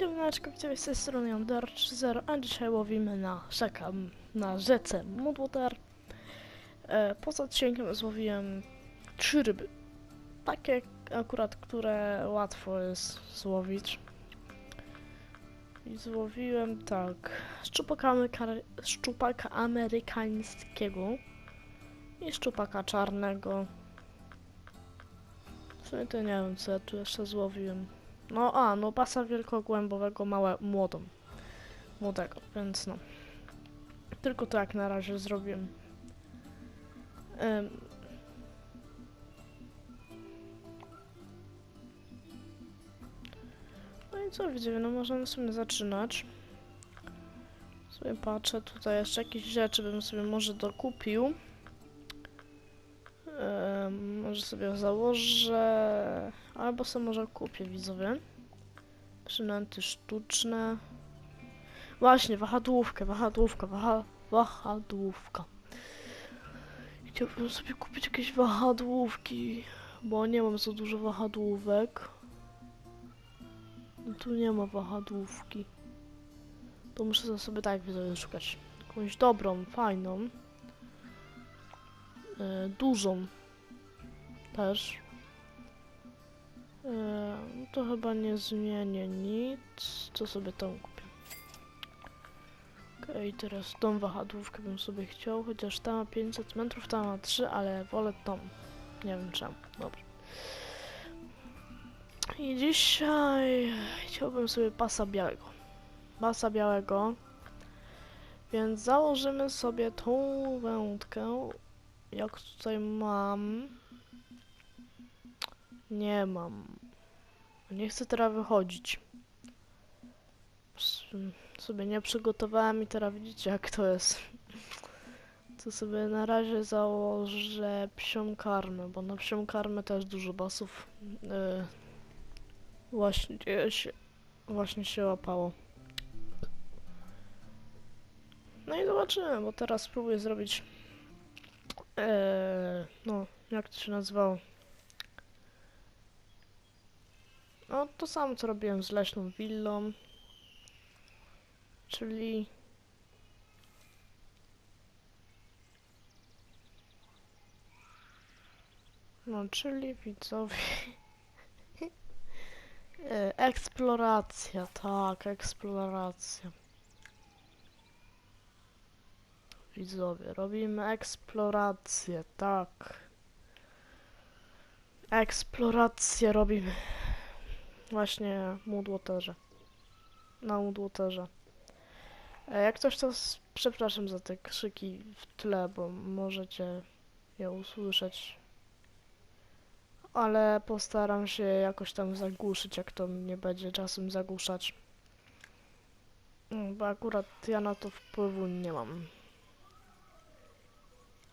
Siemaneczko, witam z tej strony Yonder 3.0, a dzisiaj łowimy na rzekę, na rzece Mudwater. E, poza odcinkiem złowiłem trzy ryby. Takie akurat, które łatwo jest złowić. I złowiłem tak, szczupaka, szczupaka amerykańskiego i szczupaka czarnego. W sumie to nie wiem, co ja tu jeszcze złowiłem. No a, no pasa wielkogłębowego małe, młodą. Młodego, więc no. Tylko to jak na razie zrobiłem. Em. No i co widzimy, no możemy sobie zaczynać. Sobie patrzę, tutaj jeszcze jakieś rzeczy bym sobie może dokupił. Sobie założę, albo sobie może kupię, widzowie. Przynęty sztuczne. Właśnie, wahadłówkę, wahadłówka, waha, wahadłówka. Chciałbym sobie kupić jakieś wahadłówki, bo nie mam za dużo wahadłówek. No tu nie ma wahadłówki. To muszę sobie tak widzowie szukać. Jakąś dobrą, fajną. E, dużą. Też. No to chyba nie zmienię nic. Co sobie tam kupię? Okej, teraz tą wahadłówkę bym sobie chciał, chociaż ta ma 500 metrów, ta ma 3, ale wolę tą. Nie wiem czemu. Dobrze. I dzisiaj chciałbym sobie pasa białego. Pasa białego. Więc założymy sobie tą wędkę. Jak tutaj mam. Nie mam. Nie chcę teraz wychodzić. Sobie nie przygotowałem i teraz widzicie jak to jest. To sobie na razie założę psią karmę, bo na psią karmę też dużo basów yy, właśnie się, właśnie się łapało. No i zobaczymy, bo teraz spróbuję zrobić yy, no, jak to się nazywało? No, to samo co robiłem z leśną willą. Czyli... No, czyli widzowie... E, Eksploracja, tak, eksploracja. Widzowie, robimy eksplorację, tak. Eksplorację robimy. Właśnie mudłoterze. Na mudłoterze. E, Jak coś to przepraszam za te krzyki w tle, bo możecie je usłyszeć. Ale postaram się jakoś tam zagłuszyć, jak to mnie będzie czasem zagłuszać. Mm, Bo akurat ja na to wpływu nie mam.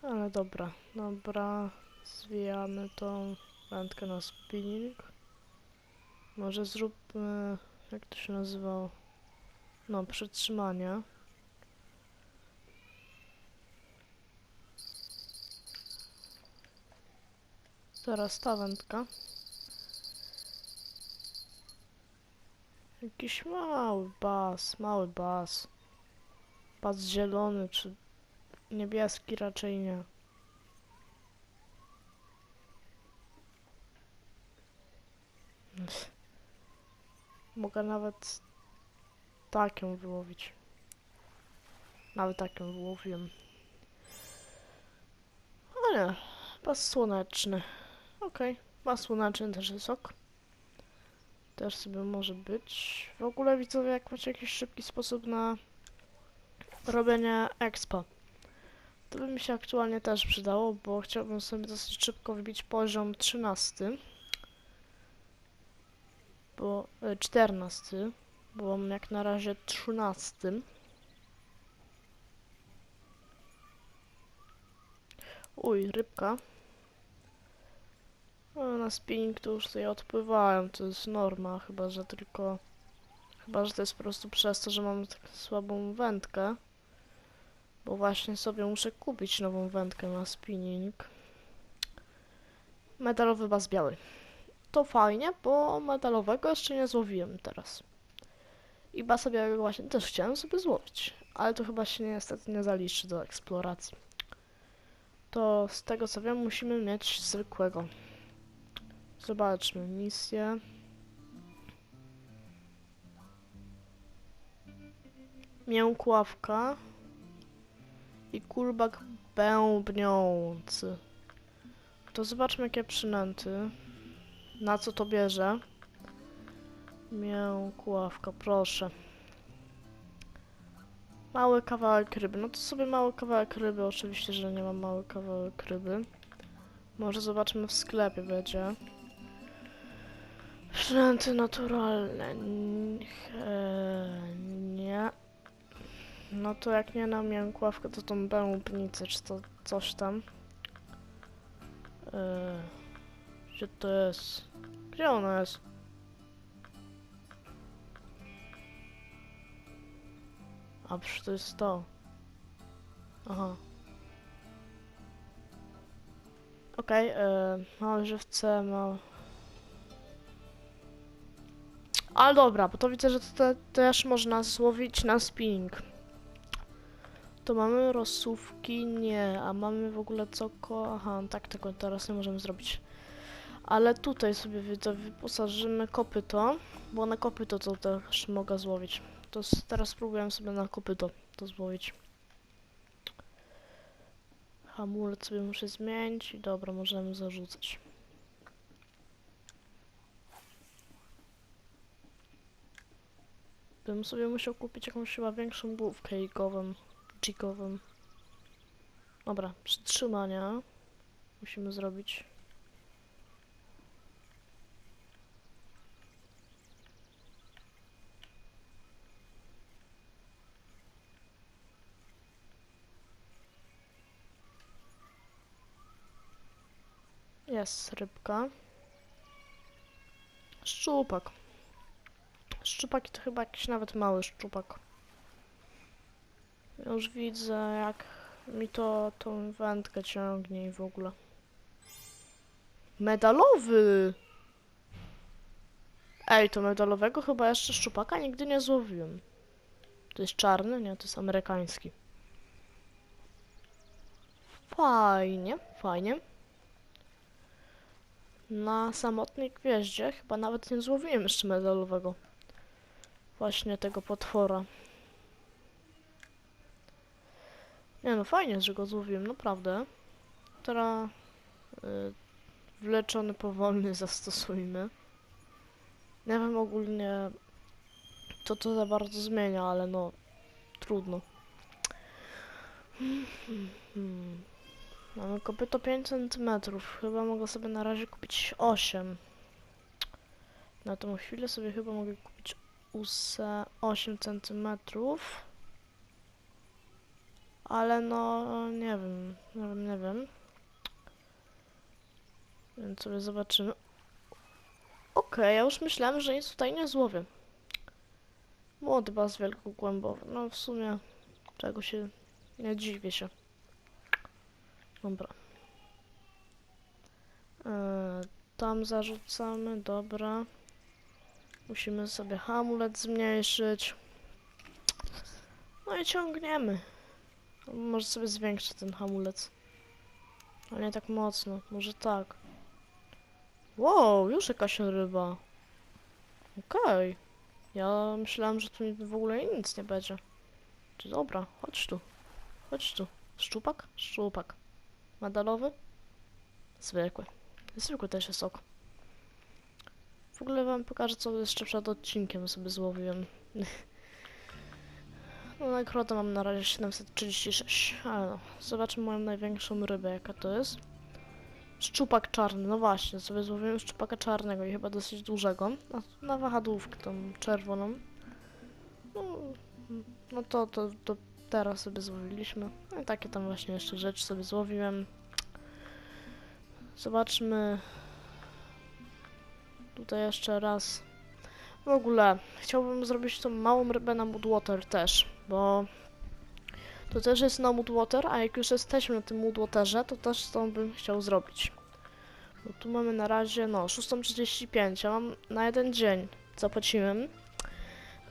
Ale dobra, dobra. Zwijamy tą wędkę na spinning. Może zróbmy, jak to się nazywało? No, przytrzymanie. Teraz ta wędka. Jakiś mały bas, mały bas. Bas zielony czy niebieski raczej nie. Mogę nawet taką wyłowić. Nawet taką wyłowiłem. Nie, pas słoneczny. Okej, pas słoneczny też jest ok. Też sobie może być. W ogóle widzowie, jak macie jakiś szybki sposób na robienie expa, to by mi się aktualnie też przydało, bo chciałbym sobie dosyć szybko wbić poziom 13. Bo e, 14, bo mam jak na razie 13. Uj, rybka. Na spinning to już sobie odpływają, to jest norma, chyba że tylko... Chyba, że to jest po prostu przez to, że mam tak słabą wędkę. Bo właśnie sobie muszę kupić nową wędkę na spinning. Metalowy bas biały. To fajnie, bo metalowego jeszcze nie złowiłem teraz. I ba sobie właśnie też chciałem sobie złowić, ale to chyba się niestety nie zaliczy do eksploracji. To z tego co wiem musimy mieć zwykłego. Zobaczmy misję. Miękławka i kulbak bębniący. To zobaczmy jakie przynęty. Na co to bierze? Miękławka, proszę. Mały kawałek ryby. No to sobie mały kawałek ryby. Oczywiście, że nie mam mały kawałek ryby. Może zobaczymy w sklepie będzie. Przynęty naturalne. Nie. No to jak nie na miękławkę, to tą bębnicę, czy to coś tam. E, Gdzie to jest? Gdzie ona jest? A przecież to jest to. Aha. Okej, okay, małe żywce, małe... Ale dobra, bo to widzę, że to te, też można złowić na spinning. To mamy rozsówki? Nie. A mamy w ogóle coko? Aha, tak tego teraz nie możemy zrobić. Ale tutaj sobie wyposażymy kopyto, bo na kopyto to też mogę złowić. To teraz spróbuję sobie na kopyto to złowić. Hamulec sobie muszę zmienić i dobra, możemy zarzucać. Bym sobie musiał kupić jakąś chyba większą główkę jigową, jigową. Dobra, przytrzymania musimy zrobić. Jest rybka. Szczupak. Szczupaki to chyba jakiś nawet mały szczupak. Już widzę jak mi to tą wędkę ciągnie i w ogóle. Medalowy! Ej, to medalowego chyba jeszcze szczupaka nigdy nie złowiłem. To jest czarny? Nie, to jest amerykański. Fajnie, fajnie. Na samotnej gwieździe chyba nawet nie złowiłem jeszcze medalowego. Właśnie tego potwora. Nie no, fajnie, że go złowiłem, naprawdę. Teraz y, wleczony powolny zastosujmy. Nie wiem ogólnie, co to za bardzo zmienia, ale no, trudno. Hmm. Mamy kopyto 5 cm. Chyba mogę sobie na razie kupić 8. Na tą chwilę sobie chyba mogę kupić use 8 cm. Ale no, nie wiem, nie wiem, nie wiem. Więc sobie zobaczymy. Okej, ja już myślałem, że nic tutaj nie złowię. Młody bas wielkogłębowy. No w sumie, czego się, nie dziwię się. Dobra. E, tam zarzucamy, dobra. Musimy sobie hamulec zmniejszyć. No i ciągniemy. Może sobie zwiększę ten hamulec. Ale nie tak mocno, może tak. Wow, już jakaś ryba. Okej. Ja myślałem, że tu w ogóle nic nie będzie. Dobra, chodź tu. Chodź tu. Szczupak? Szczupak. Medalowy? Zwykły. Zwykły też jest ok. W ogóle wam pokażę, co jeszcze przed odcinkiem sobie złowiłem. No nagrodę mam na razie 736, ale no. Zobaczmy moją największą rybę, jaka to jest. Szczupak czarny, no właśnie, sobie złowiłem szczupaka czarnego i chyba dosyć dużego. Na, na wahadłówkę tą czerwoną. No, no to, to, to teraz sobie złowiliśmy. No takie tam właśnie jeszcze rzeczy sobie złowiłem. Zobaczmy. Tutaj jeszcze raz. W ogóle chciałbym zrobić tą małą rybę na Moodwater też, bo to też jest na Moodwater, a jak już jesteśmy na tym Moodwaterze, to też to bym chciał zrobić. Bo tu mamy na razie, no, 6.35, ja mam na jeden dzień zapłaciłem.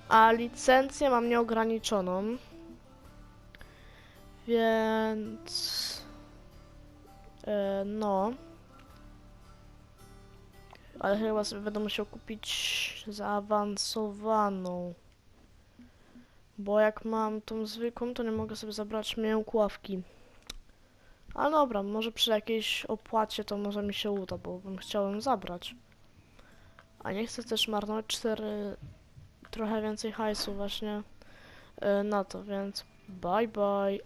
A licencję mam nieograniczoną. Więc... E, no. Ale chyba sobie będę musiał kupić zaawansowaną. Bo jak mam tą zwykłą, to nie mogę sobie zabrać miękławki. Ale dobra, może przy jakiejś opłacie to może mi się uda, bo bym chciał ją zabrać. A nie chcę też marnować 4 trochę więcej hajsu właśnie y, na to, więc bye bye.